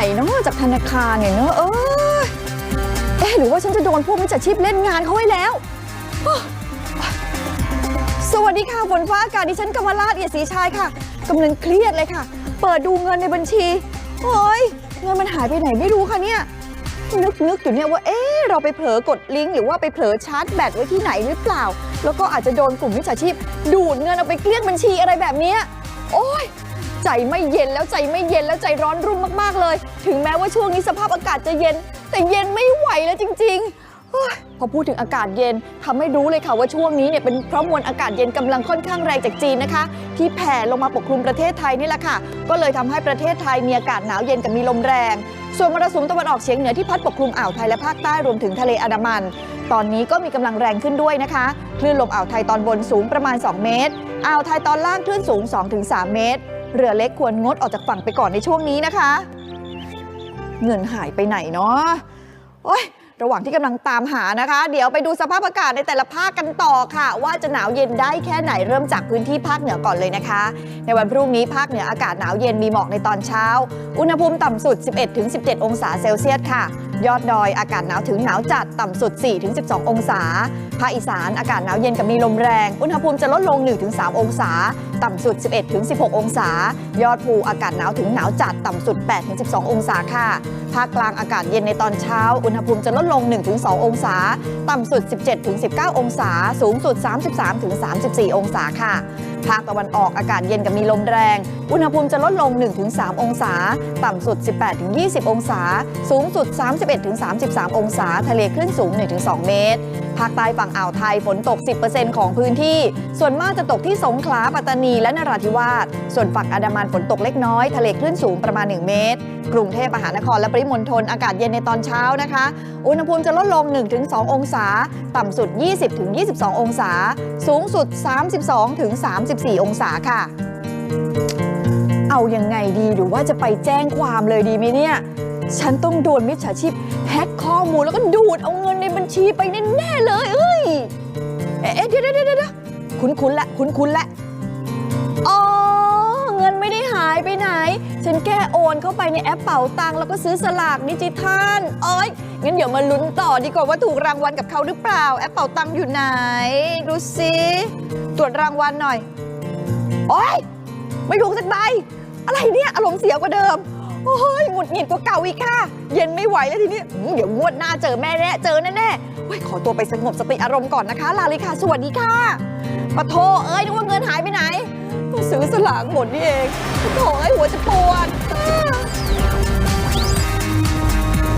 านเนี่ยเนอะเออเอ๊ะหรือว่าฉันจะโดนพวกมิจฉาชีพเล่นงานเขาไว้แล้ว สวัสดีค่ะฝนฟ้าอากาศดิฉันกำมลาดเอียดศรีชายค่ะกำลังเครียดเลยค่ะ เปิดดูเงินในบัญชีโอ้ยเงินมันหายไปไหนไม่รู้ค่ะเนี่ยนึกนึกอยู่เนี่ยว่าเอ๊ะเราไปเผลอกดลิงก์หรือว่าไปเผลอชาร์จแบตไว้ที่ไหนหรือเปล่า แล้วก็อาจจะโดนกลุ่มมิจฉาชีพ ดูดเงินเอาไปเกลี้ยงบัญชีอะไรแบบนี้โอ้ยใจไม่เย็นแล้วใจไม่เย็นแล้วใจร้อนรุ่มมากๆเลย ถึงแม้ว่าช่วงนี้สภาพอากาศจะเย็น แต่เย็นไม่ไหวแล้วจริงๆเฮ้ยพอพูดถึงอากาศเย็นทำให้รู้เลยค่ะว่าช่วงนี้เนี่ยเป็นเพราะมวลอากาศเย็นกำลังค่อนข้างแรงจากจีนนะคะ ที่แผ่ลงมาปกคลุมประเทศไทยนี่แหละค่ะ ก็เลยทำให้ประเทศไทยมีอากาศหนาวเย็นกับมีลมแรง ส่วนมรสุมตะวันออกเฉียงเหนือที่พัดปกคลุมอ่าวไทยและภาคใต้รวมถึงทะเลอันดามัน ตอนนี้ก็มีกำลังแรงขึ้นด้วยนะคะคลื่นลมอ่าวไทยตอนบนสูงประมาณ 2 เมตรอ่าวไทยตอนล่างคลื่นสูง 2-3 เมตร เรือเล็กควรงดออกจากฝั่งไปก่อนในช่วงนี้นะคะ เงินหายไปไหนเนาะโอ้ยระหว่างที่กำลังตามหานะคะ เดี๋ยวไปดูสภาพอากาศในแต่ละภาคกันต่อค่ะ ว่าจะหนาวเย็นได้แค่ไหนเริ่มจากพื้นที่ภาคเหนือก่อนเลยนะคะ ในวันพรุ่งนี้ภาคเหนืออากาศหนาวเย็นมีหมอกในตอนเช้า อุณหภูมิต่ำสุด 11-17 องศาเซลเซียสค่ะ ยอดดอยอากาศหนาวถึงหนาวจัดต่ำสุด 4-12 องศา ภาคอีสานอากาศหนาวเย็นกับมีลมแรง อุณหภูมิจะลดลง 1-3 องศา ต่ำสุด 11-16 องศา ยอดภูอากาศหนาวถึงหนาวจัดต่ำสุด 8-12 องศาค่ะ ภาคกลางอากาศเย็นในตอนเช้า อุณหภูมิจะลดลง 1-2 องศา ต่ำสุด 17-19 องศา สูงสุด 33-34 องศาค่ะ ภาคตะวันออกอากาศเย็นกับมีลมแรง อุณหภูมิจะลดลง 1-3 องศา ต่ำสุด 18-20 องศา สูงสุด 31-33 องศา ทะเลคลื่นสูง 1-2 เมตร ภาคใต้ฝั่งอ่าวไทยฝนตก 10%ของพื้นที่ ส่วนมากจะตกที่สงขลาปัตตานีและนราธิวาส ส่วนฝั่งอันดามันฝนตกเล็กน้อย ทะเลคลื่นสูงประมาณ 1 เมตร กรุงเทพมหานครและปริมณฑลอากาศเย็นในตอนเช้านะคะ อุณหภูมิจะลดลง 1-2 องศา ต่ำสุด 20-22 องศา สูงสุด 32-34 องศาค่ะ เอายังไงดีหรือว่าจะไปแจ้งความเลยดีไหมเนี่ย ฉันต้องโดนมิจฉาชีพแฮ็กข้อมูลแล้วก็ดูดเอาเงินในบัญชีไปแน่ๆเลย เอ้ย เอ๊ะเดี๋ยวเดี๋ยวเดี๋ยวคุ้นคุ้นละคุ้นคุ้นละอ๋อเงินไม่ได้หายไปไหน ฉันแค่โอนเข้าไปในแอปเป๋าตังค์แล้วก็ซื้อสลากดิจิทัลเอ้ยงั้นเดี๋ยวมาลุ้นต่อดีกว่าว่าถูกรางวัลกับเขาหรือเปล่า แอปเป๋าตังค์อยู่ไหน ดูสิตรวจรางวัลหน่อยโอ๊ยไม่ถูกสักใบอะไรเนี่ยอารมณ์เสียกว่าเดิม โอ้ยหงุดหงิดกว่าเก่าอีกค่ะ เย็นไม่ไหวแล้วทีนี้อืมเดี๋ยวงวดหน้าเจอแม่แน่เจอแน่ๆเฮ้ยขอตัวไปสงบสติอารมณ์ก่อนนะคะ ลาลิค่ะ สวัสดีค่ะปะโทเอ้ยนึกว่าเงินหายไปไหนซื้อสลากหมดนี่เองปะโทเอ้ยหัวจะปวด